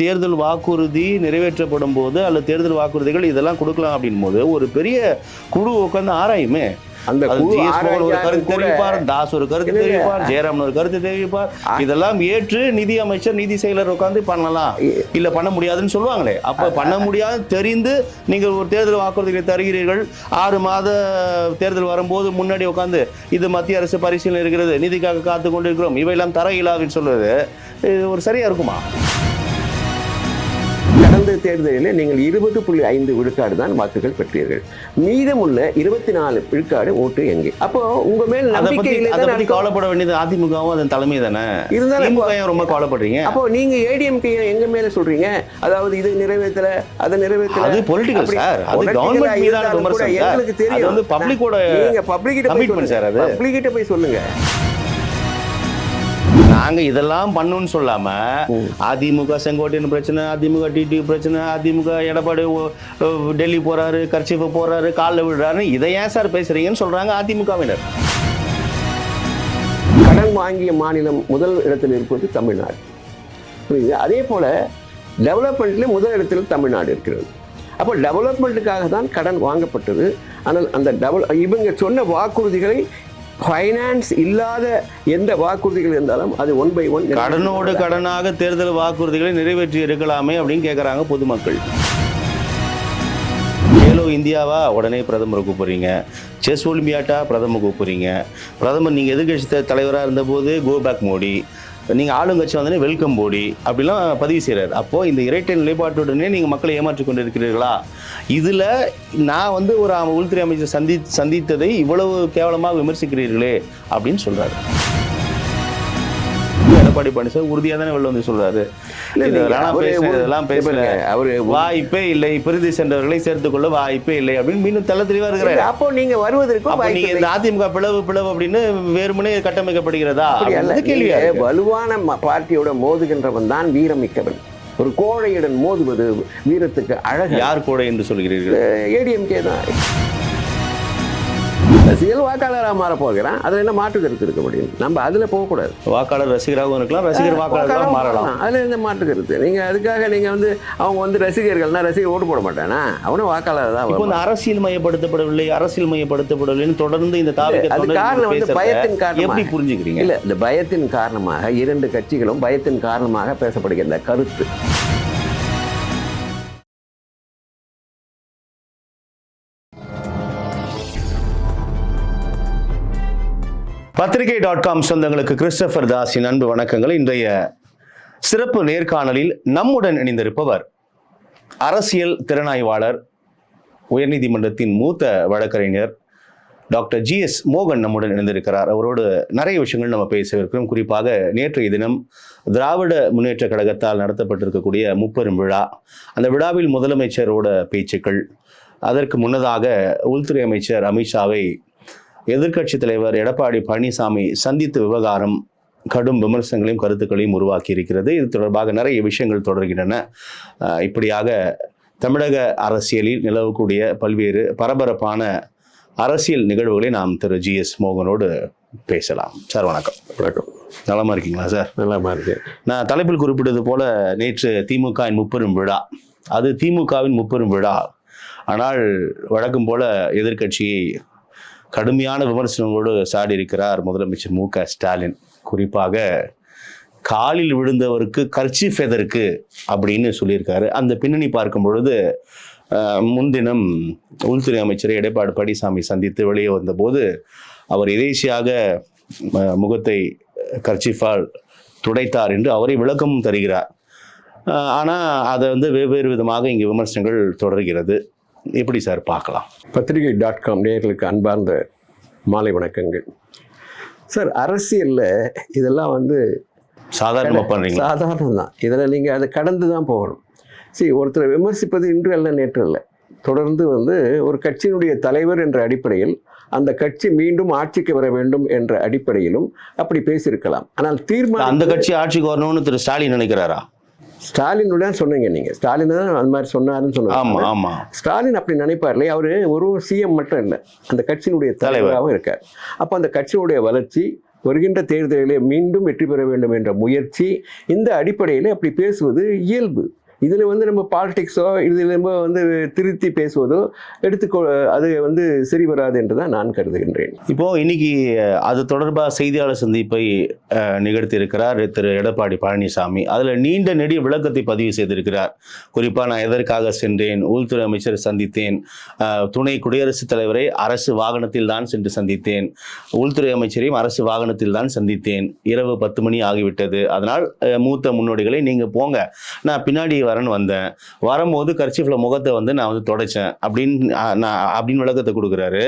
தேர்தல் வாக்குறுதி நிறைவேற்றப்படும் போது அல்லது தேர்தல் வாக்குறுதிகள் இதெல்லாம் கொடுக்கலாம் அப்படின் போது ஒரு பெரிய குழு உட்காந்து ஆராயுமே. அந்த ஒரு கருத்து தெரிவிப்பார் தாஸ் ஒரு கருத்து. தெரிவிப்பார் ஜெயராமன் ஒரு கருத்து தெரிவிப்பார். இதெல்லாம் ஏற்று நிதி அமைச்சர் நிதி செயலர் உட்காந்து பண்ணலாம். இல்ல பண்ண முடியாதுன்னு சொல்லுவாங்களே. அப்ப பண்ண முடியாது தெரிந்து நீங்கள் ஒரு தேர்தல் வாக்குறுதிகளை தருகிறீர்கள். ஆறு மாத தேர்தல் வரும்போது முன்னாடி உட்காந்து இது மத்திய அரசு பரிசீலனை இருக்கிறது நிதிக்காக காத்து கொண்டிருக்கிறோம் இவையெல்லாம் தர இயலாதுன்னு சொல்வது இது ஒரு சரியா இருக்குமா? தேர்தலில் நீங்கள் இருபது புள்ளி ஐந்து விழுக்காடு தான் வாக்குகள் பெற்றீர்கள். மீதமுள்ள இருபத்தி நாலு விழுக்காடு ஓட்டு எங்கே? அப்போ உங்க மேல் நம்பிக்கை கவலைப்பட வேண்டியது அதிமுகவும் அதன் தலைமை தானே? இருந்தாலும் ரொம்ப கவலைப்படுறீங்க? அப்போ நீங்க ஏடிஎம்கே எங்க மேல சொல்றீங்க? அதாவது இது நிறைவேற்றல அதை நிறைவேற்றல. அது பொலிட்டிக்கல் சார் அது கவர்மெண்ட் மீதான விமர்சனம் எங்களுக்கு தெரியும். வந்து பப்ளிக்கோட நீங்க பப்ளிக் கிட்ட போய் commitment சார் அது. சொல்லுங்க பப்ளிக் கிட்ட போய் சொல்லுங்க. நாங்க இதெல்லாம் பண்ணணும்னு சொல்லாம அதிமுக செங்கோட்டையன் பிரச்சனை அதிமுக டிடி பிரச்சனை அதிமுக எடப்பாடி டெல்லி போறாரு கர்ச்சிஃப போறாரு காலில் விடுறாரு இதை ஏன் சார் பேசுறீங்கன்னு சொல்றாங்க அதிமுகவினர். கடன் வாங்கிய மாநிலம் முதல் இடத்தில் இருப்பது தமிழ்நாடு. புரியுது? அதே போல டெவலப்மெண்ட்ல முதல் இடத்தில் தமிழ்நாடு இருக்கிறது. அப்போ டெவலப்மெண்ட்டுக்காக தான் கடன் வாங்கப்பட்டது. ஆனால் அந்த டெவல இவங்க சொன்ன வாக்குறுதிகளை ஃபைனான்ஸ் இல்லாத எந்த வாக்குறுதிகள் இருந்தாலும் அது ஒன் பை ஒன் கடனோடு கடனாக தேர்தல் வாக்குறுதிகளை நிறைவேற்றி இருக்கலாமே அப்படின்னு கேட்குறாங்க பொதுமக்கள். கேலோ இந்தியாவா? உடனே பிரதமரை கூப்பிடுறீங்க. செஸ் ஒலிம்பியாட்டா? பிரதமர் கூப்பிடுறீங்க. பிரதமர் நீங்கள் எதிர்கட்சி தலைவராக இருந்தபோது கோ பேக் மோடி. நீங்கள் ஆளுங்கட்சி வந்தோடனே வெல்கம் போடி. அப்படிலாம் பதிவு செய்கிறார் அப்போது இந்த இரட்டை நிலைப்பாட்டுடனே நீங்கள் மக்களை ஏமாற்றி கொண்டு இருக்கிறீர்களா இதில் நான் வந்து ஒரு உள்துறை அமைச்சர் சந்தி சந்தித்ததை இவ்வளவு கேவலமாக விமர்சிக்கிறீர்களே அப்படின்னு சொல்கிறாரு எடப்பாடி பழனிசாமி உறுதியாக தானே வெளில வந்து சொல்றாரு. இதெல்லாம் பேசல. அவரு வாய்ப்பே இல்லை பிரிதி சென்றவர்களை சேர்த்துக்கொள்ள வாய்ப்பே இல்லை அப்படின்னு மீண்டும் தெள்ள தெளிவா இருக்கிறாரு. அப்போ நீங்க வாய்ப்பு நீங்க. இந்த அதிமுக பிளவு பிளவு அப்படின்னு வேறுமனே கட்டமைக்கப்படுகிறதா? கேள்வியா. வலுவான பார்ட்டியோட மோதுகின்றவன் தான் வீரமிக்கவன். ஒரு கோழையுடன் மோதுவது வீரத்துக்கு அழகு யார் கூட என்று சொல்கிறீர்கள்? ஏடிஎம்கே தான். ரசிகர் வாக்காளராக மாற போகிறான் அதுல என்ன மாற்று கருத்து இருக்க முடியும்? நம்ம அதுல போகக்கூடாது. வாக்காளர் ரசிகராகவும் இருக்கலாம் ரசிகர் வாக்காளராகவும் மாறலாம். அதுல என்ன மாற்று கருத்து? நீங்க அதுக்காக நீங்க வந்து அவங்க வந்து ரசிகர்கள்னா ரசிகர் ஓட்டு போட மாட்டானா? அவனும் வாக்காளர் தான் இப்போ. இந்த அரசியல் மையப்படுத்தப்படவில்லை அரசியல் மையப்படுத்தப்படவில்லைன்னு தொடர்ந்து இந்த அது காரணம் வந்து பயத்தின் காரணமாக. எப்படி புரிஞ்சுக்கிறீங்க? இல்ல இந்த பயத்தின் காரணமாக இரண்டு கட்சிகளும் பயத்தின் காரணமாக பேசப்படுகின்ற கருத்து. பத்திரிகை டாட் காம் சொந்தங்களுக்கு கிறிஸ்டபர் தாஸின் அன்பு வணக்கங்கள். இன்றைய சிறப்பு நேர்காணலில் நம்முடன் இணைந்திருப்பவர் அரசியல் திறனாய்வாளர் உயர்நீதிமன்றத்தின் மூத்த வழக்கறிஞர் டாக்டர் ஜி எஸ் மோகன் நம்முடன் இணைந்திருக்கிறார். அவரோடு நிறைய விஷயங்கள் நம்ம பேசவிருக்கிறோம் குறிப்பாக நேற்றைய தினம் திராவிட முன்னேற்ற கழகத்தால் நடத்தப்பட்டிருக்கக்கூடிய முப்பெரும் விழா. அந்த விழாவில் முதலமைச்சரோட பேச்சுக்கள் அதற்கு முன்னதாக உள்துறை அமைச்சர் அமித்ஷாவை எதிர்க்கட்சித் தலைவர் எடப்பாடி பழனிசாமி சந்தித்த விவகாரம் கடும் விமர்சனங்களையும் கருத்துக்களையும் உருவாக்கி இருக்கிறது இது தொடர்பாக நிறைய விஷயங்கள் தொடர்கின்றன. இப்படியாக தமிழக அரசியலில் நிலவக்கூடிய பல்வேறு பரபரப்பான அரசியல் நிகழ்வுகளை நாம் திரு ஜி எஸ் மோகனோடு பேசலாம். சார் வணக்கம். வணக்கம். நலமா இருக்கீங்களா சார்? நல்லா இருக்கு நான் தலைப்பில் குறிப்பிட்டது போல நேற்று திமுகவின் முப்பெரும் விழா. அது திமுகவின் முப்பெரும் விழா. ஆனால் வழக்கம் போல எதிர்க்கட்சியை கடுமையான விமர்சனங்களோடு சாடி இருக்கிறார் முதலமைச்சர் மு க ஸ்டாலின். குறிப்பாக காலில் விழுந்தவருக்கு கர்ச்சீஃப் ஃபெதருக்கு அப்படின்னு சொல்லியிருக்காரு. அந்த பின்னணி பார்க்கும் பொழுது முன்தினம் உள்துறை அமைச்சர் எடப்பாடி பழனிசாமி சந்தித்து வெளியே வந்தபோது அவர் எதேச்சியாக முகத்தை கர்ச்சிஃபால் துடைத்தார் என்று அவரை விளக்கமும் தருகிறார். ஆனால் அதை வந்து வெவ்வேறு விதமாக இங்கே விமர்சனங்கள் தொடர்கிறது. எப்படி சார் பார்க்கலாம்? பத்திரிகை டாட் காம் நேயர்களுக்கு அன்பார்ந்த மாலை வணக்கங்கள். சார் அரசியலில் இதெல்லாம் வந்து சாதாரணமா பண்றீங்க சாதாரணம் தான் இதில் நீங்கள் அதை கடந்து தான் போகணும். சரி ஒருத்தரை விமர்சிப்பது இன்று அல்ல நேற்று அல்ல. தொடர்ந்து வந்து ஒரு கட்சியினுடைய தலைவர் என்ற அடிப்படையில் அந்த கட்சி மீண்டும் ஆட்சிக்கு வர வேண்டும் என்ற அடிப்படையிலும் அப்படி பேசியிருக்கலாம். ஆனால் தீர்மானம் அந்த கட்சி ஆட்சிக்கு வரணும்னு திரு ஸ்டாலின் நினைக்கிறாரா? ஸ்டாலினுடன் சொன்னீங்க நீங்கள் ஸ்டாலின் தான் அந்த மாதிரி சொன்னாருன்னு ஆமா சொன்னாங்க. ஆமா ஸ்டாலின் அப்படி நினைப்பார் இல்லையா அவர் ஒரு சிஎம் மட்டும் இல்லை அந்த கட்சியினுடைய தலைவராகவும் இருக்கார். அப்போ அந்த கட்சியினுடைய வளர்ச்சி வருகின்ற தேர்தலிலே மீண்டும் வெற்றி பெற வேண்டும் என்ற முயற்சி இந்த அடிப்படையில் அப்படி பேசுவது இயல்பு. இதில் வந்து நம்ம பாலிடிக்ஸோ இதில் நம்ம வந்து திருத்தி பேசுவதோ எடுத்துக்கொ அது வந்து சரி வராது என்று தான் நான் கருதுகின்றேன். இப்போ இன்னைக்கு அது தொடர்பாக செய்தியாளர் சந்திப்பை நிகழ்த்தியிருக்கிறார் திரு. எடப்பாடி பழனிசாமி. அதில் நீண்ட நெடிய விளக்கத்தை பதிவு செய்திருக்கிறார். குறிப்பாக நான் எதற்காக சென்றேன் உள்துறை அமைச்சர் சந்தித்தேன் துணை குடியரசுத் தலைவரை அரசு வாகனத்தில் தான் சென்று சந்தித்தேன் உள்துறை அமைச்சரையும் அரசு வாகனத்தில் தான் சந்தித்தேன். இரவு பத்து மணி ஆகிவிட்டது. அதனால் மூத்த முன்னோடிகளை நீங்கள் போங்க. நான் பின்னாடி வரேன்னு வந்தேன். வரும்போது கர்ச்சிஃபில் முகத்தை வந்து நான் வந்து தொடச்சேன். அப்படின்னு நான் அப்படின்னு விளக்கத்தை கொடுக்குறாரு.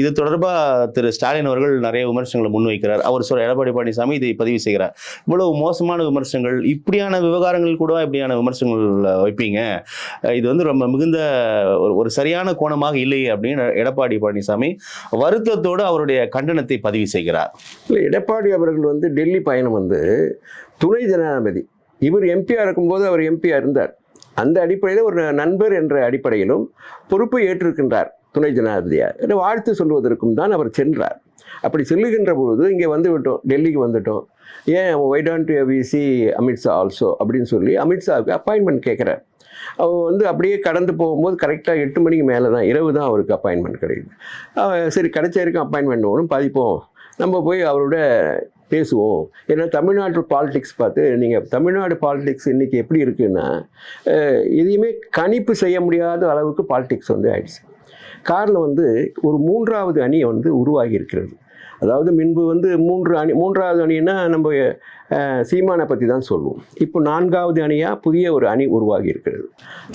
இது தொடர்பாக திரு ஸ்டாலின் அவர்கள் நிறைய விமர்சனங்களை முன்வைக்கிறார். அவர் சொல்ற எடப்பாடி பழனிசாமி இதை பதிவு செய்கிறார். இவ்வளவு மோசமான விமர்சனங்கள் இப்படியான விவகாரங்கள் கூட இப்படியான விமர்சனங்கள் வைப்பீங்க? இது வந்து ரொம்ப மிகுந்த ஒரு ஒரு சரியான கோணமாக இல்லை அப்படின்னு எடப்பாடி பழனிசாமி வருத்தத்தோடு அவருடைய கண்டனத்தை பதிவு செய்கிறார். இல்லை எடப்பாடி அவர்கள் வந்து டெல்லி பயணம் வந்து துணை ஜனாதிபதி இவர் எம்பியாக இருக்கும்போது அவர் எம்பியாக இருந்தார். அந்த அடிப்படையில் ஒரு நண்பர் என்ற அடிப்படையிலும் பொறுப்பை ஏற்றிருக்கின்றார் துணை ஜனாதிபதியார். என்று வாழ்த்து சொல்வதற்கும் தான் அவர் சென்றார். அப்படி செல்லுகின்ற பொழுது இங்கே வந்து விட்டோம் டெல்லிக்கு வந்துட்டோம். ஏன் why don't we see Amit Shah also அப்படின்னு சொல்லி அமித்ஷாவுக்கு அப்பாயின்மெண்ட் கேட்குறார். அவர் வந்து அப்படியே கடந்து போகும்போது கரெக்டாக எட்டு மணிக்கு மேலே தான் இரவு தான் அவருக்கு அப்பாயின்மெண்ட் கிடைக்குது. சரி கிடைச்ச வரைக்கும் அப்பாயின்மெண்ட் வரும் பதிப்போம். நம்ம போய் அவரோட பேசுவோம். ஏன்னா தமிழ்நாட்டு பாலிடிக்ஸ் பார்த்து நீங்கள் தமிழ்நாடு பாலிடிக்ஸ் இன்றைக்கி எப்படி இருக்குன்னா எதையுமே கணிப்பு செய்ய முடியாத அளவுக்கு பாலிடிக்ஸ் வந்து ஆயிடுச்சு. காரணம் வந்து ஒரு மூன்றாவது அணி வந்து உருவாகி இருக்கிறது. அதாவது முன்பு வந்து மூன்று அணி மூன்றாவது அணின்னா நம்ம சீமானை பற்றி தான் சொல்லுவோம் இப்போ நான்காவது அணியாக புதிய ஒரு அணி உருவாகி இருக்கிறது.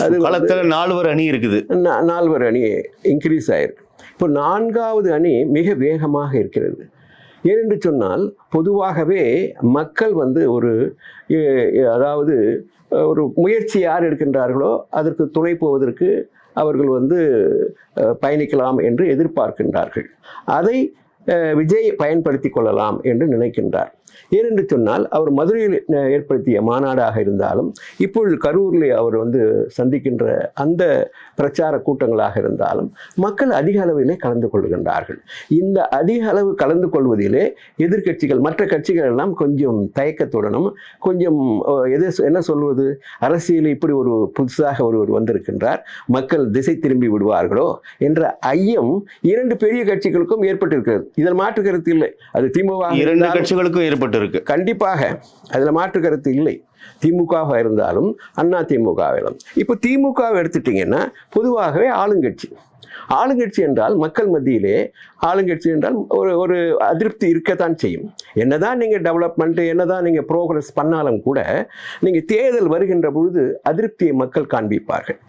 அது களத்தில் நால்வர் அணி இருக்குது. நால்வர் அணி இன்க்ரீஸ் ஆயிருக்கு. இப்போ நான்காவது அணி மிக வேகமாக இருக்கிறது. ஏனென்று சொன்னால் பொதுவாகவே மக்கள் வந்து ஒரு அதாவது ஒரு முயற்சி யார் எடுக்கின்றார்களோ அதற்கு துணை போவதற்கு அவர்கள் வந்து பயணிக்கலாம் என்று எதிர்பார்க்கின்றார்கள். அதை விஜய் பயன்படுத்தி கொள்ளலாம் என்று நினைக்கின்றார். ஏனென்று சொன்னால் அவர் மதுரையில் ஏற்படுத்திய மாநாடாக இருந்தாலும் இப்பொழுது கரூரில் அவர் வந்து சந்திக்கின்ற அந்த பிரச்சார கூட்டங்களாக இருந்தாலும் மக்கள் அதிக அளவிலே கலந்து கொள்கின்றார்கள். இந்த அதிக அளவு கலந்து கொள்வதிலே எதிர்க்கட்சிகள் மற்ற கட்சிகள் எல்லாம் கொஞ்சம் தயக்கத்துடனும் கொஞ்சம் எது என்ன சொல்வது? அரசியல் இப்படி ஒரு புதுசாக ஒருவர் வந்திருக்கின்றார் மக்கள் திசை திரும்பி விடுவார்களோ என்ற ஐயம் இரண்டு பெரிய கட்சிகளுக்கும் ஏற்பட்டிருக்கிறது. இதில் மாற்று கருத்து இல்லை. அது திமுக இரண்டு கட்சிகளுக்கும் ஏற்பட்டிருக்கு கண்டிப்பாக. அதில் மாற்று கருத்து இல்லை. திமுகவாக இருந்தாலும் அண்ணா திமுகவிலும். இப்போ திமுகவை எடுத்துட்டிங்கன்னா பொதுவாகவே ஆளுங்கட்சி. ஆளுங்கட்சி என்றால் மக்கள் மத்தியிலே ஆளுங்கட்சி என்றால் ஒரு ஒரு அதிருப்தி இருக்கத்தான் செய்யும். என்னதான் நீங்கள் டெவலப்மெண்ட் என்னதான் நீங்கள் ப்ரோக்ரஸ் பண்ணாலும் கூட நீங்கள் தேர்தல் வருகின்ற பொழுது அதிருப்தியை மக்கள் காண்பிப்பார்கள்.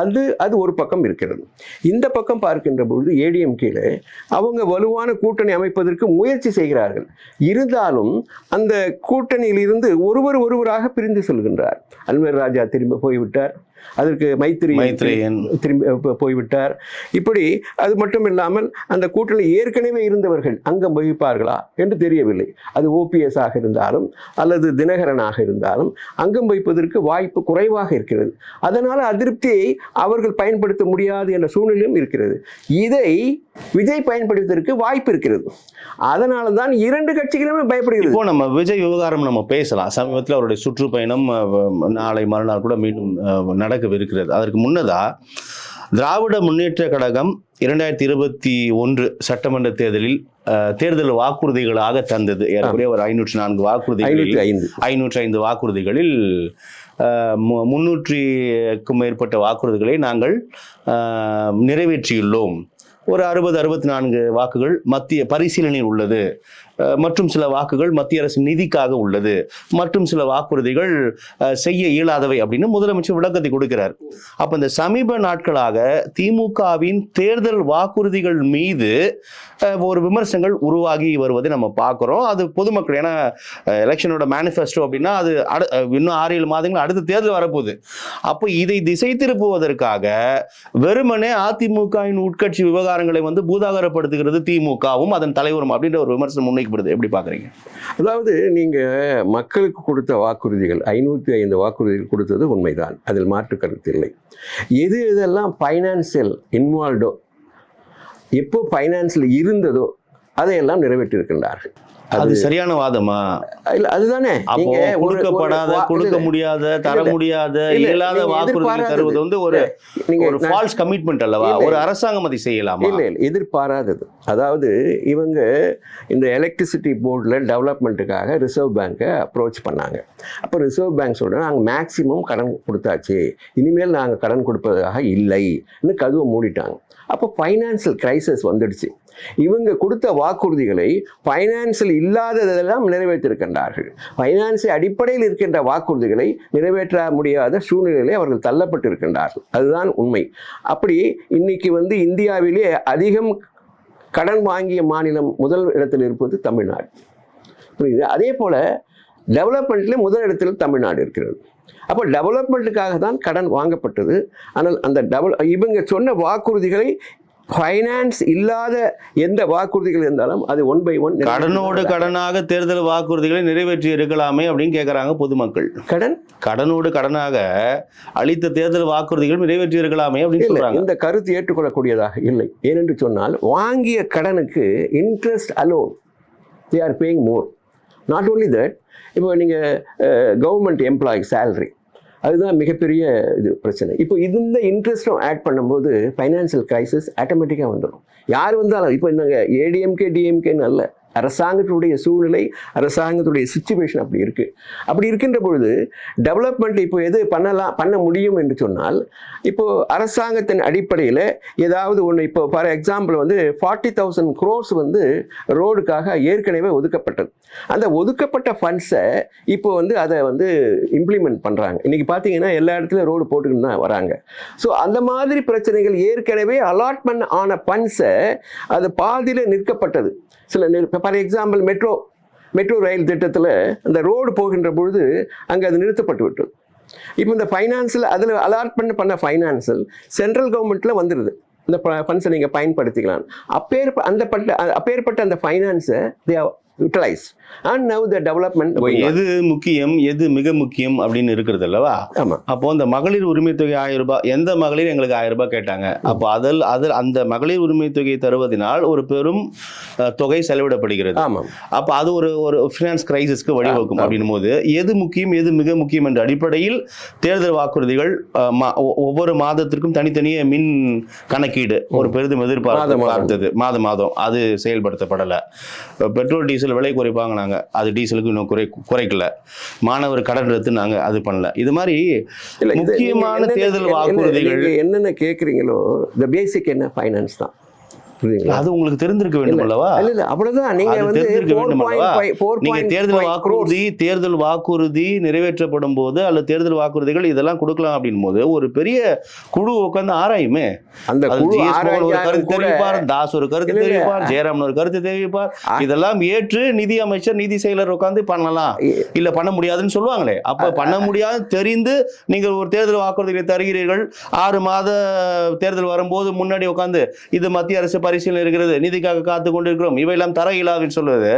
அது அது ஒரு பக்கம் இருக்கிறது. இந்த பக்கம் பார்க்கின்ற பொழுது ஏடிஎம் கீழே அவங்க வலுவான கூட்டணி அமைப்பதற்கு முயற்சி செய்கிறார்கள். இருந்தாலும் அந்த கூட்டணியில் இருந்து ஒருவர் ஒருவராக பிரிந்து செல்கின்றார். அன்வர் ராஜா திரும்ப போய்விட்டார். அதற்கு மைத்திரி திரும்பி போய்விட்டார். இப்படி அது மட்டும் இல்லாமல் அந்த கூட்டணி ஏற்கனவே இருந்தவர்கள் அங்கம் வகிப்பார்களா என்று தெரியவில்லை. அது ஓபிஎஸ் ஆக இருந்தாலும் அல்லது தினகரனாக இருந்தாலும் அங்கம் வகிப்பதற்கு வாய்ப்பு குறைவாக இருக்கிறது. அதனால் அதிருப்தியை அவர்கள் பயன்படுத்த முடியாது என்ற சூழ்நிலையும் இருக்கிறது. இதை விஜய் பயன்படுத்துவதற்கு வாய்ப்பு இருக்கிறது. அதனால தான் இரண்டு கட்சிகளுமே பயப்படுகிறது. இப்போ நம்ம விஜய் விவகாரம் நம்ம பேசலாம். சமீபத்தில் அவருடைய சுற்றுப்பயணம் நாளை மறுநாள் கூட மீண்டும் நடக்கவிருக்கிறது. அதற்கு முன்னதா திராவிட முன்னேற்ற கழகம் இரண்டாயிரத்தி இருபத்தி ஒன்று சட்டமன்ற தேர்தலில் அஹ், தேர்தல் வாக்குறுதிகளாக தந்தது. ஏறக்குறைய ஒரு ஐநூற்றி நான்கு வாக்குறுதிகளில் ஐநூற்றி ஐந்து. வாக்குறுதிகளில் முன்னூற்றிக்கும் மேற்பட்ட வாக்குறுதிகளை நாங்கள் அஹ், நிறைவேற்றியுள்ளோம். ஒரு அறுபது அறுபத்தி நான்கு வாக்குகள் மத்திய பரிசீலனையில் உள்ளது. மற்றும் சில வாக்குகள் மத்திய அரசு நிதிக்காக உள்ளது. மற்றும் சில வாக்குறுதிகள் செய்ய இயலாதவை அப்படின்னு முதலமைச்சர் விளக்கத்தை கொடுக்கிறார். அப்ப இந்த சமீப நாட்களாக திமுகவின் தேர்தல் வாக்குறுதிகள் மீது ஒரு விமர்சனங்கள் உருவாகி வருவதை நம்ம பார்க்குறோம். அது பொதுமக்கள் ஏன்னா எலெக்ஷனோட மேனிஃபெஸ்டோ அப்படின்னா அது அடு- இன்னும் ஆறு ஏழு மாதங்கள் அடுத்த தேர்தல் வரப்போகுது. அப்போ இதை திசை திருப்புவதற்காக வெறுமனே அதிமுகவின் உட்கட்சி விவகாரங்களை வந்து பூதாகரப்படுத்துகிறது திமுகவும் அதன் தலைவரும் அப்படின்ற ஒரு விமர்சனம் முன்வைக்கப்படுது எப்படி பார்க்குறீங்க? அதாவது நீங்கள் மக்களுக்கு கொடுத்த வாக்குறுதிகள் ஐநூற்றி ஐந்து வாக்குறுதிகள் கொடுத்தது உண்மைதான். அதில் மாற்று கருத்து இல்லை. எது எதெல்லாம் ஃபைனான்சியல் இன்வால்வ்டோ எப்போ ஃபைனான்ஸில் இருந்ததோ அதையெல்லாம் நிறைவேற்றியிருக்கின்றார்கள். அது சரியான வாதமா? இல்ல அதுதானே. அப்போ நீங்க கொடுக்கப்படாத கொடுக்க முடியாத தர. முடியாத இயலாத நீங்க வாக்குறுதி. தருவது வந்து ஒரு நீங்க ஒரு ஃபால்ஸ் கமிட்மெண்ட் அல்லவா. ஒரு அரசாங்கம் அதை செய்யலாமா? இல்ல இல்ல. எதிர்பாராதது. அதாவது இவங்க இந்த எலக்ட்ரிசிட்டி போர்டில் டெவலப்மெண்ட்டுக்காக ரிசர்வ் பேங்க்கை அப்ரோச் பண்ணாங்க. அப்போ ரிசர்வ் பேங்க் சொல்கிறாங்க நாங்கள் மேக்ஸிமம் கடன் கொடுத்தாச்சு. இனிமேல் நாங்கள் கடன் கொடுப்பதாக இல்லைன்னு கதவை மூடிட்டாங்க. அப்போ ஃபைனான்சியல் கிரைசிஸ் வந்துடுச்சு. இவங்க கொடுத்த வாக்குறுதிகளை ஃபைனான்ஸில் இல்லாததெல்லாம் நிறைவேற்றிருக்கின்றார்கள். ஃபைனான்ஸை அடிப்படையில் இருக்கின்ற வாக்குறுதிகளை நிறைவேற்ற முடியாத சூழ்நிலையிலே அவர்கள் தள்ளப்பட்டு இருக்கின்றார்கள் அதுதான் உண்மை. அப்படி இன்னைக்கு வந்து இந்தியாவிலே அதிகம் கடன் வாங்கிய மாநிலம் முதல் இடத்தில் இருப்பது தமிழ்நாடு. புரியுது? அதே போல் டெவலப்மெண்ட்லேயே முதல் இடத்தில் தமிழ்நாடு இருக்கிறது. அப்போ டெவலப்மெண்ட்டுக்காக தான் கடன் வாங்கப்பட்டது. ஆனால் அந்த டெவல் இவங்க சொன்ன வாக்குறுதிகளை ஃபைனான்ஸ் இல்லாத எந்த வாக்குறுதிகள் இருந்தாலும் அது ஒன் பை ஒன் கடனோடு கடனாக தேர்தல் வாக்குறுதிகளை நிறைவேற்றி இருக்கலாமே அப்படின்னு கேட்கறாங்க பொதுமக்கள். கடன்? கடனோடு கடனாக அளித்த தேர்தல் வாக்குறுதிகள் நிறைவேற்றி இருக்கலாமே அப்படின்னு இல்லை சொல்றாங்க. இந்த கருத்து ஏற்றுக்கொள்ளக்கூடியதாக இல்லை. ஏனென்று சொன்னால் வாங்கிய கடனுக்கு interest alone they are paying more not only that இப்போ நீங்கள் கவர்மெண்ட் எம்ப்ளாயி சேலரி அதுதான் மிகப்பெரிய இது பிரச்சனை. இப்போ இந்த இன்ட்ரெஸ்ட்டும் ஆட் பண்ணும்போது ஃபைனான்சியல் கிரைசிஸ் ஆட்டோமேட்டிக்காக வந்துடும் யார் வந்தாலும் இப்போ நாங்கள் ஏடிஎம்கே டிஎம்கேன்னு அல்ல. அரசாங்கத்துடைய சூழ்நிலை அரசாங்கத்துடைய சுச்சுவேஷன் அப்படி இருக்குது அப்படி இருக்கின்ற பொழுது டெவலப்மெண்ட் இப்போ எது பண்ணலாம் பண்ண முடியும் என்று சொன்னால் இப்போ அரசாங்கத்தின் அடிப்படையில் ஏதாவது ஒன்று இப்போ ஃபார் எக்ஸாம்பிள் வந்து ஃபார்ட்டி தௌசண்ட் க்ரோர்ஸ் வந்து ரோடுக்காக ஏற்கனவே ஒதுக்கப்பட்டது. அந்த ஒதுக்கப்பட்ட ஃபண்ட்ஸை இப்போ வந்து அதை வந்து இம்ப்ளிமெண்ட் பண்ணுறாங்க இன்றைக்கி பார்த்தீங்கன்னா எல்லா இடத்துலையும் ரோடு போட்டுக்கிட்டு தான் வராங்க. ஸோ அந்த மாதிரி பிரச்சனைகள் ஏற்கனவே அலாட்மெண்ட் ஆன ஃபண்ட்ஸை அது பாதியில் நிற்கப்பட்டது. சில for example metro metro rail திட்டத்தில் அந்த ரோடு போகின்ற பொழுது அங்கே அது நிறுத்தப்பட்டு விட்டது. இப்போ இந்த ஃபைனான்ஸில் அதில் அலாட்மெண்ட் பண்ண ஃபைனான்ஸில் சென்ட்ரல் கவர்மெண்ட்டில் வந்துடுது இந்த ஃபண்ட்ஸை நீங்கள் பயன்படுத்திக்கலாம். அப்பேர் அந்த பட்ட அப்பேற்பட்ட அந்த ஃபைனான்ஸை they utilise and now the development எது முக்கியம் எது மிக முக்கியம் அப்படின்னு இருக்கிறது அல்லவா? ஆமாம் அப்போ இந்த மகளிர் உரிமை தொகை ஆயிரம் ரூபாய் எந்த மகளிர் எங்களுக்கு ஆயிரம் ரூபாய் கேட்டாங்க? அப்போ அதில் அதில் அந்த மகளிர் உரிமை தொகையை தருவதனால் ஒரு பெரும் தொகை செலவிடப்படுகிறது. ஆமாம் அப்போ அது ஒரு ஒரு ஃபினான்ஸ் கிரைசிஸ்க்கு வழிவகுக்கும் ஆ. அப்படின்னும் போது எது முக்கியம் எது மிக முக்கியம் என்ற அடிப்படையில் தேர்தல் வாக்குறுதிகள் ஒவ்வொரு மாதத்திற்கும் தனித்தனியே மின் கணக்கீடு ஒரு பெரிதும் மாதம் எதிர்பார்த்து மாதம். பார்த்தது. மாதம் மாதம். அது செயல்படுத்தப்படலை. பெட்ரோல் டீசல் விலை குறைப்பாங்கனாங்க. அது டீசலுக்கு இன்னும் குறை குறைக்கல. மாணவர் கடன் ரத்துனாங்க அது பண்ணல. இது மாதிரி முக்கியமான தேர்தல் வாக்குறுதிகள் என்னென்ன கேட்குறீங்களோ இந்த பேசிக் என்ன? ஃபைனான்ஸ் தான். புரியுதுங்களா? அது உங்களுக்கு தெரிந்திருக்க வேண்டும் அல்லவா? இல்ல இல்ல அவ்வளவுதான் நீங்க வந்து தெரிஞ்சிருக்க வேண்டும் அல்லவா? 4.5 நீங்க தேர்தல் 4.5 crores. வாக்குறுதி தேர்தல் வாக்குறுதி நிறைவேற்றப்படும் போது அல்லது தேர்தல் வாக்குறுதிகள் இதெல்லாம் கொடுக்கலாம் அப்படின் போது ஒரு பெரிய குழு உட்கார்ந்து ஆராயுமே. அந்த குழு ஒரு கருத்து தெரிவிப்பார் தாஸ் ஒரு கருத்து. தெரிவிப்பார் ஜெயராமன் ஒரு கருத்து தெரிவிப்பார். இதெல்லாம் ஏற்று நிதி அமைச்சர் நிதி செயலர் உட்கார்ந்து பண்ணலாம். இல்ல பண்ண முடியாதுன்னு சொல்லுவாங்களே. அப்ப பண்ண முடியாது தெரிந்து நீங்கள் ஒரு தேர்தல் வாக்குறுதிகளை தருகிறீர்கள். ஆறு மாத தேர்தல் வரும்போது முன்னாடி உட்கார்ந்து இது மத்திய அரசு பரிசீலனை இருக்கிறது நிதிக்காக காத்து கொண்டிருக்கிறோம் இவையெல்லாம் தர இயலாதுன்னு சொல்வது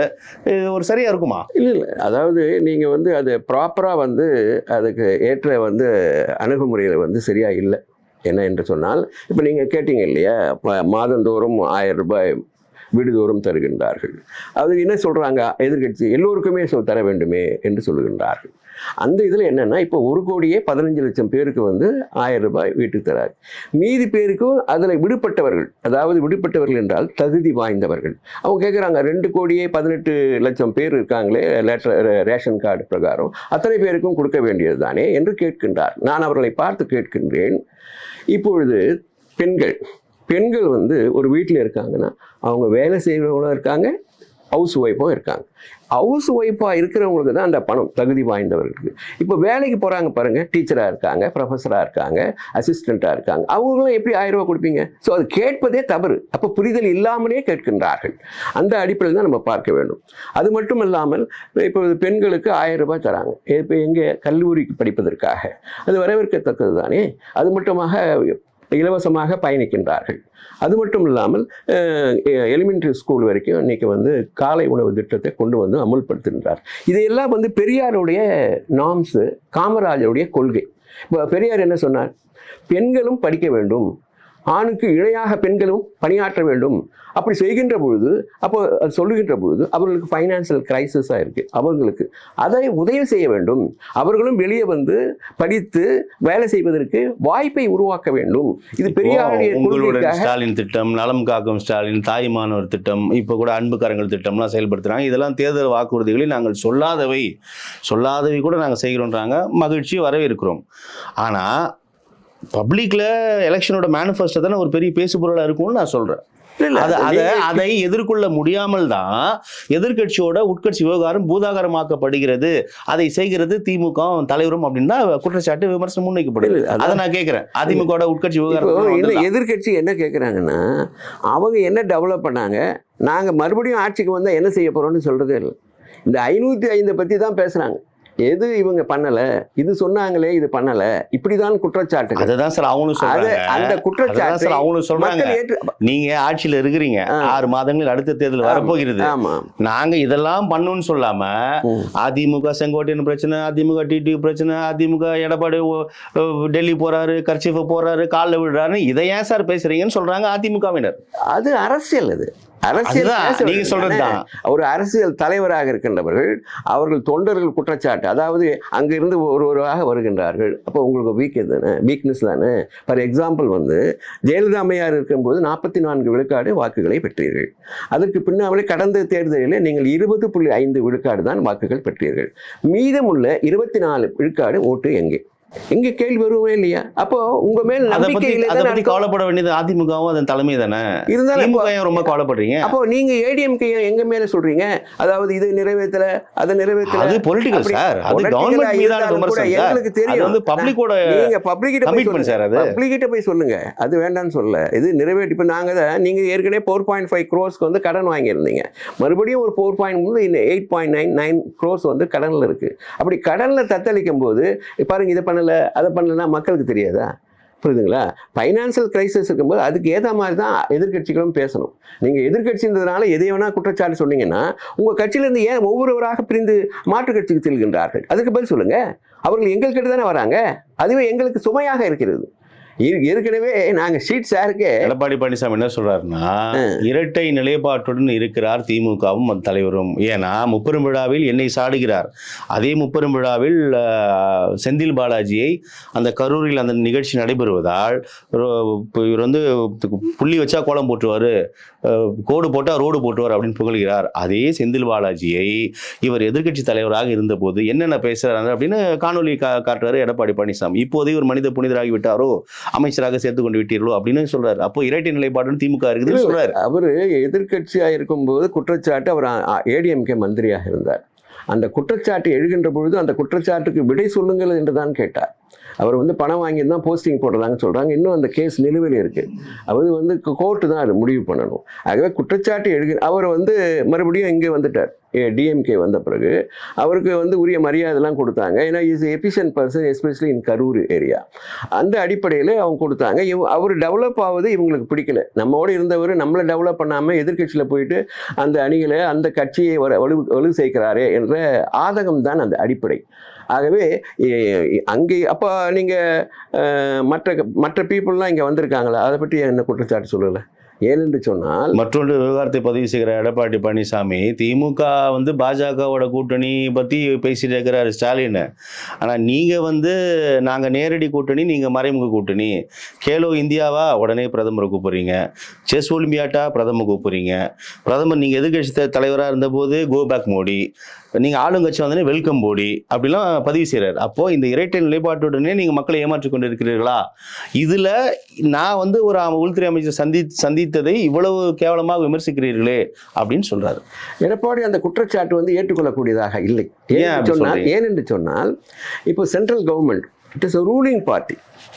இது ஒரு சரியாக இருக்குமா? இல்லை இல்லை. அதாவது நீங்கள் வந்து அது ப்ராப்பராக வந்து அதுக்கு ஏற்ற வந்து அணுகுமுறையில் வந்து சரியாக இல்லை. என்ன என்று சொன்னால் இப்போ நீங்கள் கேட்டீங்க இல்லையா மாதந்தோறும் ஆயிரம் ரூபாய் வீடுதோறும் தருகின்றார்கள். அது என்ன சொல்கிறாங்க எதிர்க்கட்சி எல்லோருக்குமே சொல் தர வேண்டுமே என்று சொல்லுகின்றார்கள். அந்த இதில் என்னென்னா இப்போ ஒரு கோடியே பதினஞ்சு லட்சம் பேருக்கு வந்து ஆயிரம் ரூபாய் வீட்டுக்கு தராரு. மீதி பேருக்கும் அதில் விடுபட்டவர்கள் அதாவது விடுபட்டவர்கள் என்றால் தகுதி வாய்ந்தவர்கள். அவங்க கேட்குறாங்க ரெண்டு கோடியே பதினெட்டு லட்சம் பேர் இருக்காங்களே லேட்டர் ரேஷன் கார்டு பிரகாரம். அத்தனை பேருக்கும் கொடுக்க வேண்டியது தானே என்று கேட்கின்றார். நான் அவர்களை பார்த்து கேட்கின்றேன். இப்பொழுது பெண்கள் பெண்கள் வந்து ஒரு வீட்டில் இருக்காங்கன்னா அவங்க வேலை செய்கிறவங்களும் இருக்காங்க ஹவுஸ் ஒய்ஃபும் இருக்காங்க. ஹவுஸ் ஒய்ஃபாக இருக்கிறவங்களுக்கு தான் அந்த பணம் தகுதி வாய்ந்தவர்களுக்கு. இப்போ வேலைக்கு போகிறாங்க பாருங்கள் டீச்சராக இருக்காங்க ப்ரொஃபஸராக இருக்காங்க அசிஸ்டண்ட்டாக இருக்காங்க. அவங்களும் எப்படி ஆயிரம் ரூபாய் கொடுப்பீங்க? ஸோ அது கேட்பதே தவறு. அப்போ புரிதல் இல்லாமலே கேட்கின்றார்கள். அந்த அடிப்படையில் தான் நம்ம பார்க்க வேண்டும். அது மட்டும் இல்லாமல் இப்போ பெண்களுக்கு ஆயிரம் ரூபாய் தராங்க. இப்போ எங்கே கல்லூரிக்கு படிப்பதற்காக. அது வரவேற்கத்தக்கது தானே அது மட்டுமாக இலவசமாக பயணிக்கின்றார்கள். அது மட்டும் இல்லாமல் எலிமெண்ட்ரி ஸ்கூல் வரைக்கும் இன்னைக்கு வந்து காலை உணவு திட்டத்தை கொண்டு வந்து அமுல்படுத்துகின்றார். இதையெல்லாம் வந்து பெரியாருடைய நாம்ஸு காமராஜருடைய கொள்கை. இப்போ பெரியார் என்ன சொன்னார்? பெண்களும் படிக்க வேண்டும். ஆணுக்கு இணையாக பெண்களும் பணியாற்ற வேண்டும். அப்படி செய்கின்ற பொழுது அப்போ அது சொல்லுகின்ற பொழுது அவர்களுக்கு ஃபைனான்சியல் கிரைசிஸாக இருக்கு. அவங்களுக்கு அதை உதவி செய்ய வேண்டும். அவர்களும் வெளியே வந்து படித்து வேலை செய்வதற்கு வாய்ப்பை உருவாக்க வேண்டும். இது பெரியாருடைய ஸ்டாலின் திட்டம் நலம் காக்கும் ஸ்டாலின் தாய் மாணவர் திட்டம் இப்போ கூட அன்புக்காரங்கள் திட்டம்லாம் செயல்படுத்துறாங்க. இதெல்லாம் தேர்தல் வாக்குறுதிகளில் நாங்கள் சொல்லாதவை சொல்லாதவை கூட நாங்கள் செய்கிறோன்றாங்க. மகிழ்ச்சி வரவேற்கிறோம். ஆனா பப்ளிக்ல எலெக்ஷனோட மேனிஃபெஸ்டோ தானே ஒரு பெரிய பேசு பொருளா இருக்கும்னு நான் சொல்றேன். அதை அதை எதிர்கொள்ள முடியாமல் தான் எதிர்க்கட்சியோட உட்கட்சி விவகாரம் பூதாகரமாக்கப்படுகிறது. அதை செய்கிறது திமுக தலைவரும் அப்படின்னு தான் குற்றச்சாட்டு விமர்சனம் முன்வைக்கப்படுது. அதை நான் கேட்கிறேன். அதிமுக உட்கட்சி விவகாரம் இந்த எதிர்க்கட்சி என்ன கேட்குறாங்கன்னா அவங்க என்ன டெவலப் பண்ணாங்க? நாங்கள் மறுபடியும் ஆட்சிக்கு வந்தால் என்ன செய்ய போகிறோம்னு சொல்கிறதே இல்லை. இந்த ஐநூற்றி ஐந்தை பற்றி தான் பேசுகிறாங்க எது இவங்க பண்ணலை? இது சொன்னாங்களே இது பண்ணலை. இப்படி தான் குற்றச்சாட்டுகள். அதுதான் சார் அவங்களும் சொல்றாங்க. அந்த குற்றச்சாட்டு சார் அவங்களும் சொல்றாங்க. நீங்க ஆட்சியில இருக்கிறீங்க. ஆறு மாதங்கள் அடுத்த தேர்தல் வரப்போகிறது. நாங்க இதெல்லாம் பண்ணணும்னு சொல்லாம. அதிமுக செங்கோட்டையன் பிரச்சனை அதிமுக டிடி பிரச்சனை அதிமுக எடப்பாடி டெல்லி போறாரு கர்ச்சீஃப போறாரு காலில் விடுறாரு இதை ஏன் சார் பேசுறீங்கன்னு சொல்றாங்க அதிமுகவினர். அது அரசியல் அது. நீங்க வேண்டும் சொல்றதுதான் தானே? ஒரு அரசியல் தலைவராக இருக்கின்றவர்கள் அவர்கள் தொண்டர்கள் குற்றச்சாட்டு அதாவது அங்கிருந்து ஒருவராக வருகின்றார்கள். அப்போ உங்களுக்கு வீக் தானே? வீக்னஸ் தானே? ஃபார் எக்ஸாம்பிள் வந்து ஜெயலலிதா அம்மையார் இருக்கும்போது நாற்பத்தி நான்கு விழுக்காடு வாக்குகளை பெற்றீர்கள். அதற்கு பின்னாலே கடந்த தேர்தலில் நீங்கள் இருபது புள்ளி ஐந்து விழுக்காடு தான் வாக்குகள் பெற்றீர்கள். மீதமுள்ள இருபத்தி நாலு விழுக்காடு ஓட்டு எங்கே? எங்க கேள்வி வருவே இல்லையா? அப்போ உங்க மேல் அதை நம்பிக்கை பத்தி இல்லை அதை பத்தி? கவலைப்பட வேண்டியது அதிமுகவும் அதன் தலைமை தானே? இருந்தாலும் ரொம்ப கவலைப்படுறீங்க? அப்போ நீங்க ஏடிஎம்கே எங்க மேல சொல்றீங்க? அதாவது இது நிறைவேற்றல அதை நிறைவேற்றல. அது பொலிட்டிக்கல் சார் அது கவர்மெண்ட் மீதான விமர்சனம் எங்களுக்கு தெரியும். வந்து பப்ளிக்கோட நீங்க பப்ளிக் கிட்ட கமிட்மெண்ட் சார் அது. பப்ளிக் கிட்ட போய் சொல்லுங்க. அது வேண்டாம்னு சொல்ல இது நிறைவேற்றி இப்போ நாங்க நீங்க ஏற்கனவே ஃபோர் பாயிண்ட் ஃபைவ் க்ரோஸ்க்கு வந்து கடன் வாங்கியிருந்தீங்க. மறுபடியும் ஒரு ஃபோர் பாயிண்ட் மூணு eight point nine nine crores வந்து கடன்ல இருக்கு. அப்படி கடன்ல தத்தளிக்கும் போது பாருங்க இதை பண்ணலை அதை பண்ணலன்னா மக்களுக்கு தெரியாதா? புரியுதுங்களா? ஃபைனான்சியல் கிரைசிஸ் இருக்கும்போது அதுக்கு ஏற்ற மாதிரி தான் எதிர்க்கட்சிகளும் பேசணும். நீங்கள் எதிர்க்கட்சின்றதுனால எதை வேணால் குற்றச்சாட்டு சொன்னீங்கன்னா உங்கள் கட்சியிலேருந்து ஏன் ஒவ்வொருவராக பிரிந்து மாற்றுக் கட்சிக்கு செல்கின்றார்கள்? அதுக்கு பதில் சொல்லுங்கள் அவர்கள் எங்கள்கிட்ட தானே வராங்க? அதுவே எங்களுக்கு சுமையாக இருக்கிறது. ஏற்கனவே நாங்கள் ஷீட் சாருக்கே எடப்பாடி பழனிசாமி என்ன சொல்றாருன்னா இரட்டை நிலைப்பாட்டுடன் இருக்கிறார் திமுகவும் அந்த தலைவரும். ஏன்னா முப்பெரும் விழாவில் என்னை சாடுகிறார். அதே முப்பெரும் விழாவில் செந்தில் பாலாஜியை அந்த கரூரில் அந்த நிகழ்ச்சி நடைபெறுவதால் இவர் வந்து புள்ளி வச்சா கோலம் போட்டுருவாரு. ஆஹ், கோடு போட்டா ரோடு போட்டுவார் அப்படின்னு புகழ்கிறார். அதே செந்தில் பாலாஜியை இவர் எதிர்க்கட்சி தலைவராக இருந்தபோது என்னென்ன பேசுறாரு அப்படின்னு காணொலி கா காட்டுறாரு எடப்பாடி பழனிசாமி. இப்போதே ஒரு மனித புனிதராகி விட்டாரோ அமைச்சராக சேர்த்து கொண்டு விட்டீர்களோ அப்படின்னு சொல்றாரு. அப்போ இரட்டை நிலைப்பாடுன்னு திமுக இருக்குதுன்னு சொல்றாரு. அவர் எதிர்க்கட்சியாக இருக்கும்போது குற்றச்சாட்டு அவர் ஏடிஎம்கே மந்திரியாக இருந்தார். அந்த குற்றச்சாட்டு எழுகின்ற பொழுது அந்த குற்றச்சாட்டுக்கு விடை சொல்லுங்கள் என்று தான் கேட்டார். அவர் வந்து பணம் வாங்கி தான் போஸ்டிங் போடுறதாங்கன்னு சொல்கிறாங்க இன்னும் அந்த கேஸ் நிலுவையில் இருக்குது அவர் வந்து கோர்ட்டு தான் அது முடிவு பண்ணணும். ஆகவே குற்றச்சாட்டு எழுகிற அவர் வந்து மறுபடியும் இங்கே வந்துட்டார். டிஎம்கே வந்த பிறகு அவருக்கு வந்து உரிய மரியாதைலாம் கொடுத்தாங்க. ஏன்னா is efficient person especially in Karur area அந்த அடிப்படையில் அவங்க கொடுத்தாங்க. இவ அவர் டெவலப் ஆகுது இவங்களுக்கு பிடிக்கல. நம்மோடு இருந்தவர் நம்மளை டெவலப் பண்ணாமல் எதிர்க்கட்சியில் போயிட்டு அந்த அணிகளை அந்த கட்சியை வர வலு வலு சேர்க்கிறாரே என்ற ஆதகம் தான் அந்த அடிப்படை. ஆகவே அங்கே அப்போ நீங்கள் மற்ற மற்ற பீப்புளெலாம் இங்கே வந்திருக்காங்களா? அதை பற்றி என்ன குற்றச்சாட்டு சொல்லலை? ஏனென்று சொன்னால் மற்றொரு விவகாரத்தை பதிவு செய்கிற எடப்பாடி பழனிசாமி திமுக வந்து பாஜகவோட கூட்டணி பற்றி பேசிட்டு இருக்கிறாரு ஸ்டாலின். ஆனால் நீங்கள் வந்து நாங்கள் நேரடி கூட்டணி நீங்கள் மறைமுக கூட்டணி. கேலோ இந்தியாவா? உடனே பிரதமரை கூப்பிடுறீங்க. செஸ் ஒலிம்பியாட்டா? பிரதமர் கூப்பிடுறீங்க. பிரதமர் நீங்கள் எதிர்கட்சி தலைவராக இருந்தபோது கோ பேக் மோடி. நீங்க ஆளுங்கட்சி வந்தோடனே வெல்கம் மோடி அப்படிலாம் பதிவு செய்றாரு. அப்போ இந்த இரட்டை நிலைப்பாட்டுடனே நீங்க மக்களை ஏமாற்றிக் கொண்டு இருக்கிறீர்களா இதுல நான் வந்து ஒரு உள்துறை அமைச்சர் சந்தி சந்தித்ததை இவ்வளவு கேவலமாக விமர்சிக்கிறீர்களே அப்படின்னு சொல்றாரு. எடப்பாடி அந்த குற்றச்சாட்டு வந்து ஏற்றுக்கொள்ளக்கூடியதாக இல்லை. ஏன் சொன்னால்? ஏனென்று சொன்னால் இப்போ central government it is ruling party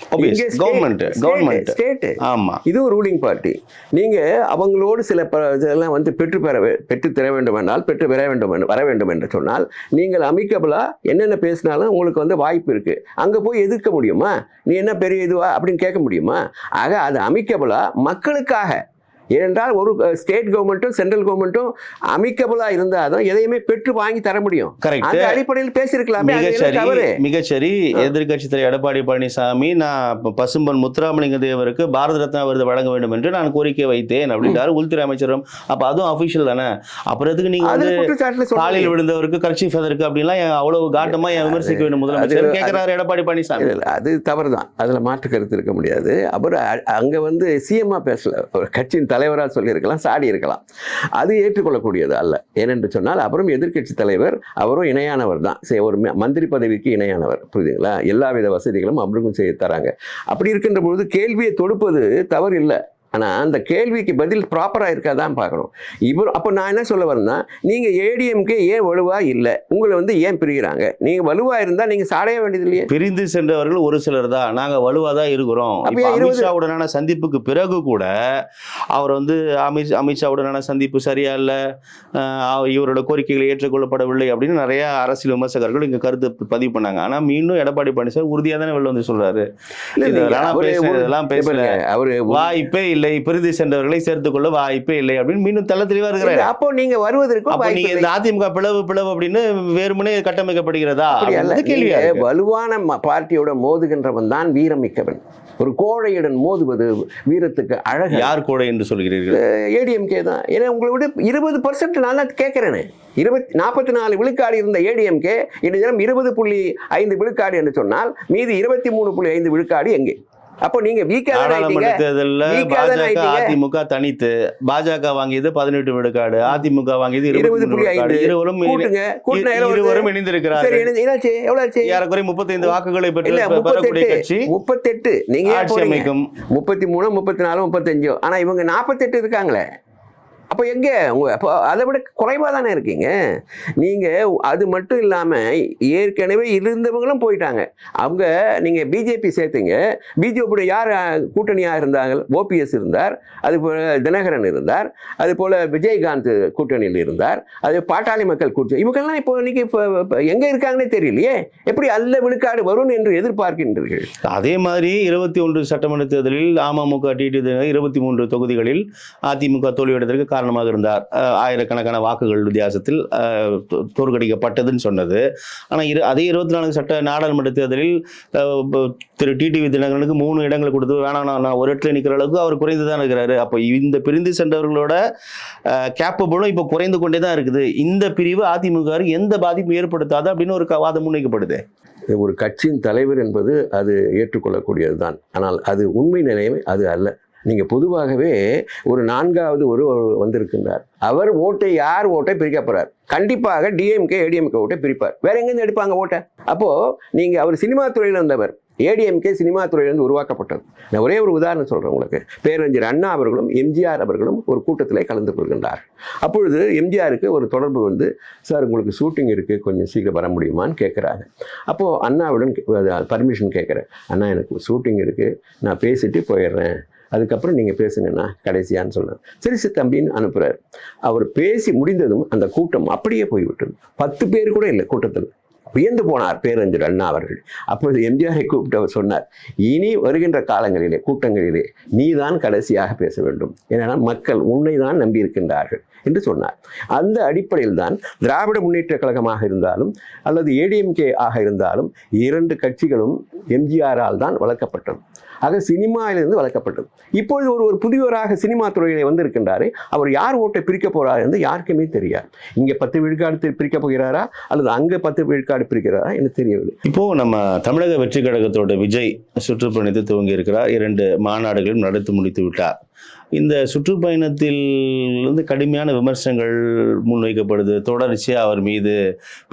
Government, government. State ஆமா. இது ஒரு ரூலிங் பார்ட்டி நீங்க அவங்களோடு சில இதெல்லாம் வந்து பெற்று பெற பெற்று தர வேண்டும் என்றால் பெற்று பெற வேண்டும் வர வேண்டும் என்று சொன்னால் நீங்கள் அமிக்கபிளா என்னென்ன பேசினாலும் உங்களுக்கு வந்து வாய்ப்பு இருக்கு. அங்க போய் எதிர்க்க முடியுமா? நீ என்ன பெரிய இதுவா? அப்படின்னு கேட்க முடியுமா? ஆக அது அமிக்கபிளா மக்களுக்காக ஏனென்றால் ஒரு ஸ்டேட் கவர்மெண்ட்டும் சென்ட்ரல் கவர்மெண்ட்டும் அமிக்கபிளாக இருந்தால் தான் எதையுமே பெற்று வாங்கி தர முடியும். அந்த அடிப்படையில் பேசியிருக்கலாமே தவறு. மிகச்சரி எதிர்க்கட்சி தலைவர் எடப்பாடி பழனிசாமி நான் பசும்பொன் முத்துராமலிங்க தேவருக்கு பாரத ரத்னா விருது வழங்க வேண்டும் என்று நான் கோரிக்கை வைத்தேன் அப்படின்றாரு உள்துறை அமைச்சரும். அப்ப அதுவும் அபிஷியல் தானே? அப்புறம் எதுக்கு நீங்க வந்து காலில் விழுந்தவருக்கு கட்சி ஃபெதருக்கு அப்படின்லாம் அவ்வளவு காட்டமா ஏன் விமர்சிக்க வேண்டும் முதலமைச்சர்? கேட்கிறாரு எடப்பாடி பழனிசாமி? அது தவறு தான் அதில் மாற்று கருத்து இருக்க முடியாது. அப்புறம் அங்க வந்து சிஎம்மா பேசல. ஒரு கட்சியின் தலைவராக சொல்லியிருக்கலாம் சாடி இருக்கலாம். அது ஏற்றுக்கொள்ளக்கூடியது அல்ல. ஏனென்று சொன்னால் அப்புறம் எதிர்க்கட்சி தலைவர் அவரும் இணையானவர் தான். சரி, ஒரு மந்திரி பதவிக்கு இணையானவர். புரியுதுங்களா? எல்லா வித வசதிகளும் அவருக்கும் செய்து தராங்க. அப்படி இருக்கின்ற பொழுது கேள்வியை தொடுப்பது தவறு இல்லை ஆனால் அந்த கேள்விக்கு பதில் ப்ராப்பராக இருக்காதான் பார்க்கணும். இவர் அப்போ நான் என்ன சொல்ல வரேன்னா நீங்கள் ஏடிஎம்கே ஏன் வலுவாக இல்லை? உங்களை வந்து ஏன் பிரிகிறாங்க? நீங்கள் வலுவாக இருந்தால் நீங்கள் சாடைய வேண்டியது இல்லையே. பிரிந்து சென்றவர்கள் ஒரு சிலர் தான். நாங்க வலுவா தான் இருக்கிறோம். இப்ப அமித்ஷாவுடனான சந்திப்புக்கு பிறகு கூட அவர் வந்து அமித் அமித்ஷாவுடனான சந்திப்பு சரியா இல்ல இவரோட கோரிக்கைகள் ஏற்றுக்கொள்ளப்படவில்லை அப்படின்னு நிறைய அரசியல் விமர்சகர்கள் இங்க கருத்து பதிவு பண்ணாங்க. ஆனா மீண்டும் எடப்பாடி பழனிசாமி உறுதியா தானே வெளில வந்து இல்ல, இதெல்லாம் ஒரு- இதெல்லாம் பேசல. அவரு வாய்ப்பே இல்லை. பிரிந்து சென்றவர்களை சேர்த்துக் கொள்ள வாய்ப்பே இல்லை அப்படின்னு மீண்டும் தெள்ள தெளிவா இருக்கிறாரு இல்ல, அப்போ நீங்க அப்ப வாய்ப்பு நீங்க இல்லை. இந்த அதிமுக பிளவு பிளவு அப்படின்னு வேறுமனே கட்டமைக்கப்படுகிறதா? இருக்கு. வலுவான பார்ட்டியோட மோதுகின்றவன் தான் வீரமிக்கவன். ஒரு கோழையுடன் மோதுவது வீரத்துக்கு அழகு. யார் கூட என்று சொல்கிறீர்கள்? ஏடிஎம்கே தான். ஏன்னா உங்களை விட இருபது பர்சன்ட் நான் தான் கேட்குறேனே. இருபத்தி நாற்பத்தி நாலு விழுக்காடு இருந்த ஏடிஎம்கே இந்த தினம் இருபது புள்ளி ஐந்து விழுக்காடு என்று சொன்னால் மீதி இருபத்தி மூணு புள்ளி ஐந்து விழுக்காடு எங்கே? அப்போ நீங்க நாடாளுமன்ற தேர்தலில் பாஜக. அதிமுக தனித்து பாஜக வாங்கியது பதினெட்டு விழுக்காடு அதிமுக வாங்கியது இருபது விழுக்காடு. இருவரும் இருவரும் இணைந்திருக்கிறார்கள். ஏறக்குறைய முப்பத்தைந்து வாக்குகளை பெற்று பெறக்கூடிய கட்சி முப்பத்தெட்டு. நீங்க ஆட்சி? அமைக்கும். முப்பத்தி மூணு முப்பத்தி நாலு முப்பத்தஞ்சோ. ஆனா இவங்க நாற்பத்தெட்டு இருக்காங்களே. அப்போ எங்கே? உங்கள் அப்போ அதை விட குறைவாக தானே இருக்கீங்க? நீங்கள் அது மட்டும் இல்லாமல் ஏற்கனவே இருந்தவங்களும் போயிட்டாங்க. அவங்க நீங்கள் பிஜேபி சேர்த்தீங்க. பிஜேபியோட யார் கூட்டணியாக இருந்தாங்க ஓபிஎஸ் இருந்தார். அது போல் தினகரன் இருந்தார். அது போல் விஜயகாந்த் கூட்டணியில் இருந்தார். அது பாட்டாளி மக்கள் கூட்டணி. இவங்கெல்லாம் இப்போ இன்னைக்கு இப்போ எங்கே இருக்காங்கன்னே தெரியலையே. எப்படி அல்ல விழுக்காடு வரும் என்று எதிர்பார்க்கின்றீர்கள்? அதே மாதிரி இருபத்தி ஒன்று சட்டமன்ற தேர்தலில் அமமுக டிடி இருபத்தி மூன்று தொகுதிகளில் அதிமுக தோல்வியடைவதற்கு காரணமாக இருந்தார். ஆயிரக்கணக்கான வாக்குகள் வித்தியாசத்தில் தோற்கடிக்கப்பட்டதுன்னு சொன்னது. ஆனால் இரு அதே இருபத்தி நான்கு சட்ட நாடாளுமன்ற தேர்தலில் திரு டிடிவி தினகரனுக்கு மூணு இடங்களை கொடுத்து வேணாம் நான் ஒரு இடத்துல நிற்கிற அளவுக்கு அவர் குறைந்து தான் இருக்கிறாரு. அப்போ இந்த பிரிந்து சென்றவர்களோட கேப்பபிளும் இப்போ குறைந்து கொண்டே தான் இருக்குது. இந்த பிரிவு அதிமுக எந்த பாதிப்பும் ஏற்படுத்தாது அப்படின்னு ஒரு வாதம் முன்வைக்கப்படுது. ஒரு கட்சியின் தலைவர் என்பது அது ஏற்றுக்கொள்ளக்கூடியது தான் ஆனால் அது உண்மை நிலைமை அது அல்ல. நீங்கள் பொதுவாகவே ஒரு நான்காவது ஒரு வந்திருக்கின்றார். அவர் ஓட்டை யார் ஓட்டை பிரிக்க போகிறார் கண்டிப்பாக டிஎம்கே ஏடிஎம்கே ஓட்டை பிரிப்பார். வேற எங்கேருந்து எடுப்பாங்க ஓட்டை? அப்போது நீங்கள் அவர் சினிமா துறையில் இருந்தவர். ஏடிஎம்கே சினிமா துறையிலிருந்து உருவாக்கப்பட்டது நான் ஒரே ஒரு உதாரணம் சொல்கிறேன் உங்களுக்கு. பேரறிஞர் அண்ணா அவர்களும் எம்ஜிஆர் அவர்களும் ஒரு கூட்டத்திலே கலந்து கொள்கின்றார். அப்பொழுது எம்ஜிஆருக்கு ஒரு தொடர்பு வந்து சார் உங்களுக்கு ஷூட்டிங் இருக்குது கொஞ்சம் சீக்கிரம் வர முடியுமான்னு கேட்குறாங்க அப்போது அண்ணாவுடன் பர்மிஷன் கேட்குறேன் அண்ணா எனக்கு ஷூட்டிங் இருக்குது நான் பேசிட்டு போயிடுறேன். அதுக்கப்புறம் நீங்கள் பேசுங்கண்ணா கடைசியான்னு சொன்னார் சரி சித்தம்பின்னு தம்பின்னு அனுப்புகிறார் அவர் பேசி முடிந்ததும் அந்த கூட்டம் அப்படியே போய்விட்டது. பத்து பேர் கூட இல்லை கூட்டத்தில். வியந்து போனார் பேரறிஞர் அண்ணா அவர்கள். அப்பொழுது எம்ஜிஆரை கூப்பிட்டு அவர் சொன்னார் இனி வருகின்ற காலங்களிலே கூட்டங்களிலே நீதான் கடைசியாக பேச வேண்டும். ஏன்னா மக்கள் உன்னை தான் நம்பியிருக்கின்றார்கள் என்று சொன்னார். அந்த அடிப்படையில் தான் திராவிட முன்னேற்ற கழகமாக இருந்தாலும் அல்லது ஏடிஎம்கே ஆக இருந்தாலும் இரண்டு கட்சிகளும் எம்ஜிஆரால் தான் வளர்க்கப்பட்டது. ஆக சினிமாவிலிருந்து வளர்க்கப்பட்டது. இப்பொழுது ஒரு ஒரு புதியவராக சினிமா துறையிலே வந்திருக்கின்றாரு அவர் யார் ஓட்டை பிரிக்க போகிறார் என்று யாருக்குமே தெரியாது. இங்கே பத்து விழுக்காடு பிரிக்க போகிறாரா? அல்லது அங்கே பத்து விழுக்காடு பிரிக்கிறாரா என்று தெரியவில்லை. இப்போது நம்ம தமிழக வெற்றி கழகத்தோட விஜய் சுற்றுப்பயணத்தை துவங்கி இருக்கிறார். இரண்டு மாநாடுகளும் நடத்தி முடித்து விட்டார். இந்த சுற்றுப்பயணத்தில் வந்து கடுமையான விமர்சனங்கள் முன்வைக்கப்படுது. தொடர்ச்சியாக அவர் மீது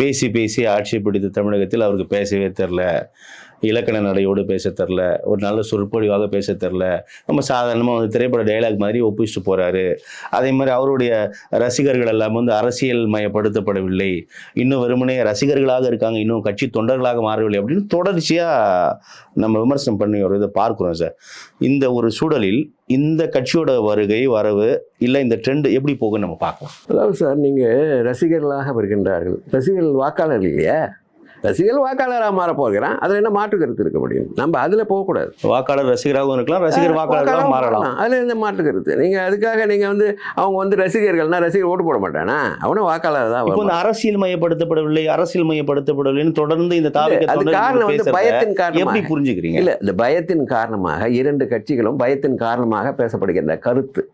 பேசி பேசி ஆட்சி பிடித்த தமிழகத்தில் அவருக்கு பேசவே தெரில இலக்கண நடையோடு பேச தெரில ஒரு நல்ல சொற்பொழிவாக பேச தெரில. நம்ம சாதாரணமாக வந்து திரைப்பட டைலாக் மாதிரி ஒப்பிச்சுட்டு போகிறாரு அதே மாதிரி அவருடைய ரசிகர்கள் எல்லாம் வந்து அரசியல் மயப்படுத்தப்படவில்லை. இன்னும் வெறுமனே ரசிகர்களாக இருக்காங்க இன்னும் கட்சி தொண்டர்களாக மாறவில்லை அப்படின்னு தொடர்ச்சியாக நம்ம விமர்சனம் பண்ணி ஒரு இதை பார்க்குறோம் சார். இந்த ஒரு சூழலில் இந்த கட்சியோட வருகை வரவு இல்லை இந்த ட்ரெண்ட் எப்படி போகுன்னு நம்ம பார்க்கலாம். அதாவது சார் நீங்கள் ரசிகர்களாக வருகின்றார்கள். ரசிகர்கள் வாக்காளர் இல்லையா? ரசிகர்கள் வாக்காளராக மாற போகிறான் அதில் என்ன மாற்று கருத்து இருக்க முடியும்? நம்ம அதில் போகக்கூடாது. வாக்காளர் ரசிகராகவும் இருக்கலாம் ரசிகர் வாக்காளராகவும் மாறலாம். அதில் எந்த மாற்று கருத்து? நீங்கள் அதுக்காக நீங்கள் வந்து அவங்க வந்து ரசிகர்கள்னா ரசிகர் ஓட்டு போட மாட்டானா? அவனும் வாக்காளர் தான் இப்போ அரசியல் மையப்படுத்தப்படவில்லை அரசியல் மையப்படுத்தப்படவில்லைன்னு தொடர்ந்து இந்த தாவிக அது காரணம் வந்து பயத்தின் காரணமாக. எப்படி புரிஞ்சுக்கிறீங்க? இல்ல இந்த பயத்தின் காரணமாக இரண்டு கட்சிகளும் பயத்தின் காரணமாக பேசப்படுகின்ற கருத்து.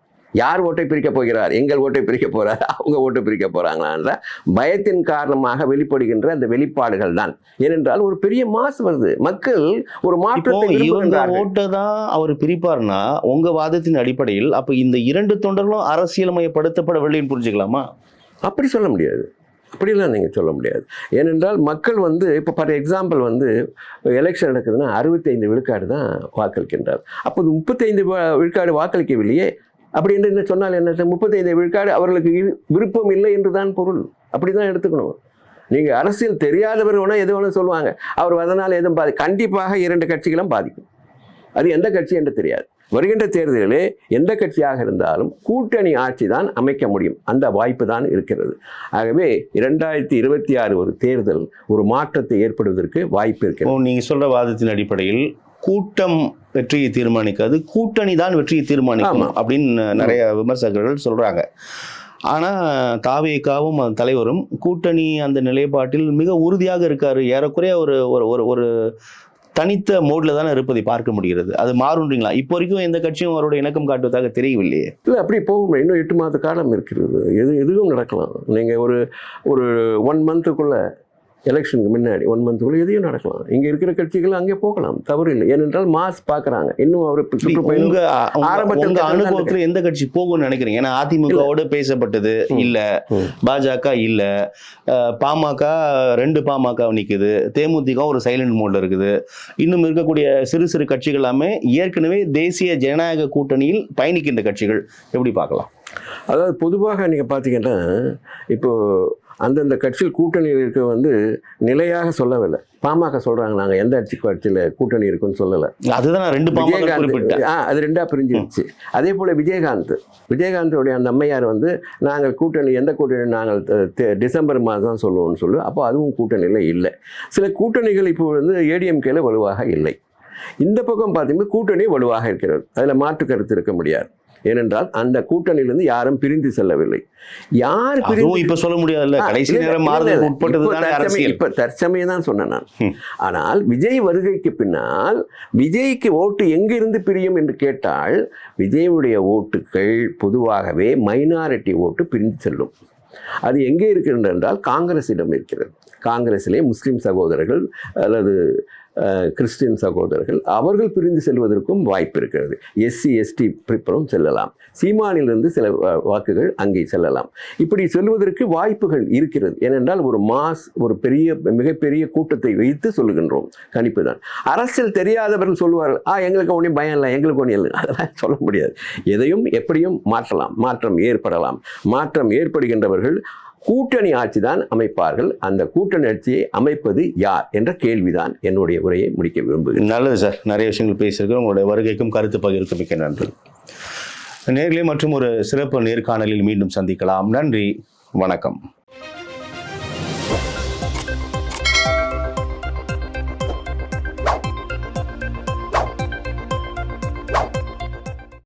யார் ஓட்டை பிரிக்க போகிறார்? எங்கள் ஓட்டை பிரிக்க போறார் அவங்க ஓட்டை பிரிக்க போறாங்களான்ற பயத்தின் காரணமாக வெளிப்படுகின்ற அந்த வெளிப்பாடுகள் தான். ஏனென்றால் ஒரு பெரிய மாசு வருது. மக்கள் ஒரு மாற்றத்தை இவங்க ஓட்டை தான் அவர் பிரிப்பார்னா உங்க வாதத்தின் அடிப்படையில் அப்ப இந்த இரண்டு தொண்டர்களும் அரசியல் மையப்படுத்தப்படவில்லைன்னு புரிஞ்சுக்கலாமா? அப்படி சொல்ல முடியாது. அப்படிலாம் நீங்கள் சொல்ல முடியாது. ஏனென்றால் மக்கள் வந்து இப்போ ஃபார் எக்ஸாம்பிள் வந்து எலெக்ஷன் நடக்குதுன்னா அறுபத்தைந்து விழுக்காடு தான் வாக்களிக்கின்றார். அப்போது முப்பத்தைந்து விழுக்காடு வாக்களிக்கவில்லையே அப்படி என்று என்ன சொன்னால் என்ன? முப்பத்தைந்து விழுக்காடு அவர்களுக்கு விருப்பம் இல்லை என்று தான் பொருள். அப்படி தான் எடுத்துக்கணும். நீங்கள் அரசியல் தெரியாதவர் வேணால் எது வேணும் சொல்லுவாங்க. அவர் அதனால் எதுவும் பாதி கண்டிப்பாக இரண்டு கட்சிகளும் பாதிக்கும். அது எந்த கட்சி என்று தெரியாது. வருகின்ற தேர்தலிலே எந்த கட்சியாக இருந்தாலும் கூட்டணி ஆட்சி தான் அமைக்க முடியும். அந்த வாய்ப்பு தான் இருக்கிறது. ஆகவே இரண்டாயிரத்தி இருபத்தி ஆறு ஒரு தேர்தல் ஒரு மாற்றத்தை ஏற்படுவதற்கு வாய்ப்பு இருக்கு நீங்கள் நீங்க சொல்ற வாதத்தின் அடிப்படையில் கூட்டம் வெற்றியை தீர்மானிக்காது கூட்டணி தான் வெற்றியை தீர்மானிக்கும். அப்படின்னு நிறைய விமர்சகர்கள் சொல்றாங்க. ஆனா தாவேக்காவும் தலைவரும் கூட்டணி அந்த நிலைப்பாட்டில் மிக உறுதியாக இருக்காரு. ஏறக்குறைய ஒரு ஒரு ஒரு ஒரு தனித்த மோட்ல தானே இருப்பதை பார்க்க முடிகிறது. அது மாறுன்றீங்களா? இப்போ வரைக்கும் எந்த கட்சியும் அவரோட இணக்கம் காட்டுவதாக தெரியவில்லையே. இல்லை அப்படி போகும் இன்னும் எட்டு மாத காலம் இருக்கிறது. எது எதுவும் நடக்கலாம். நீங்கள் ஒரு ஒரு ஒன் மந்த்துக்குள்ள எலெக்ஷனுக்கு முன்னாடி ஒன் மந்த்துக்குள்ள எதையும் நடக்கலாம். இங்கே இருக்கிற கட்சிகள் அங்கே போகலாம். தவறு இல்லை. ஏனென்றால் மாஸ் பார்க்குறாங்க. இன்னும் அவர் சுற்றுப்பயணம் ஆரம்பத்தில் அனுபவத்துல எந்த கட்சி போகும்னு நினைக்கிறீங்க? ஏன்னா அதிமுகவோட பேசப்பட்டது. இல்ல. பாஜக இல்ல. பாமக ரெண்டு பாமக நிக்குது. தேமுதிக ஒரு சைலண்ட் மோட்ல இருக்குது. இன்னும் இருக்கக்கூடிய சிறு சிறு கட்சிகள் எல்லாமே ஏற்கனவே தேசிய ஜனநாயக கூட்டணியில் பயணிக்கின்ற கட்சிகள். எப்படி பார்க்கலாம்? அதாவது பொதுவாக நீங்கள் பார்த்தீங்கன்னா இப்போ அந்தந்த கட்சியில் கூட்டணியில் இருக்க வந்து நிலையாக சொல்லவில்லை. பாமக சொல்கிறாங்க நாங்கள் எந்த கட்சி கட்சியில் கூட்டணி இருக்குன்னு சொல்லலை. அதுதான் ரெண்டு விஜயகாந்த் ஆ அது ரெண்டாக பிரிஞ்சிருச்சு. அதே போல் விஜயகாந்த். விஜயகாந்தோடைய அந்த அம்மையார் வந்து நாங்கள் கூட்டணி எந்த கூட்டணி நாங்கள் டிசம்பர் மாதம் சொல்லுவோம்னு சொல்லு அப்போ அதுவும் கூட்டணியில் இல்லை. சில கூட்டணிகள் இப்போ வந்து ஏடிஎம்கேல வலுவாக இல்லை. இந்த பக்கம் பார்த்தீங்கன்னா கூட்டணி வலுவாக இருக்கிறது. அதில் மாற்று கருத்து இருக்க முடியாது. ஏனென்றால் அந்த கூட்டணியிலிருந்து யாரும் பிரிந்து செல்லவில்லை. யார் இப்ப சொல்ல முடியாதுல்ல. கடைசி நேரம் இப்போ தற்சமயம் தான் சொன்னேன் நான். ஆனால் விஜய் வருகைக்கு பின்னால் விஜய்க்கு ஓட்டு எங்கிருந்து பிரியும் என்று கேட்டால் விஜயுடைய ஓட்டுகள் பொதுவாகவே மைனாரிட்டி ஓட்டு பிரிந்து செல்லும். அது எங்கே இருக்கிறது என்றால் காங்கிரஸிடம் இருக்கிறது. காங்கிரஸிலே முஸ்லிம் சகோதரர்கள் அல்லது கிறிஸ்டியன் சகோதரர்கள் அவர்கள் பிரிந்து செல்வதற்கும் வாய்ப்பு இருக்கிறது. எஸ்சி எஸ்டி பிரிப்பரும் செல்லலாம். சீமானிலிருந்து சில வாக்குகள் அங்கே செல்லலாம். இப்படி செல்வதற்கு வாய்ப்புகள் இருக்கிறது. ஏனென்றால் ஒரு மாஸ் ஒரு பெரிய மிகப்பெரிய கூட்டத்தை வைத்து சொல்கின்றோம் கணிப்பு தான் அரசியல் தெரியாதவர்கள் சொல்லுவார்கள் ஆ எங்களுக்கு ஒன்றும் பயம் இல்லை எங்களுக்கு ஒன்றும் இல்லை. அதெல்லாம் சொல்ல முடியாது. எதையும் எப்படியும் மாற்றலாம். மாற்றம் ஏற்படலாம். மாற்றம் ஏற்படுகின்றவர்கள் கூட்டணி ஆட்சி தான் அமைப்பார்கள். அந்த கூட்டணி ஆட்சியை அமைப்பது யார் என்ற கேள்விதான் என்னுடைய உரையை முடிக்க விரும்புகிறேன். நல்லது சார். நிறைய விஷயங்கள் பேசியிருக்கோம் உங்களுடைய வருகைக்கும் கருத்து பகிர்வுக்கும் மிக்க நன்றி. நேர்களே மற்றும் ஒரு சிறப்பு நேர்காணலில் மீண்டும் சந்திக்கலாம். நன்றி. வணக்கம்.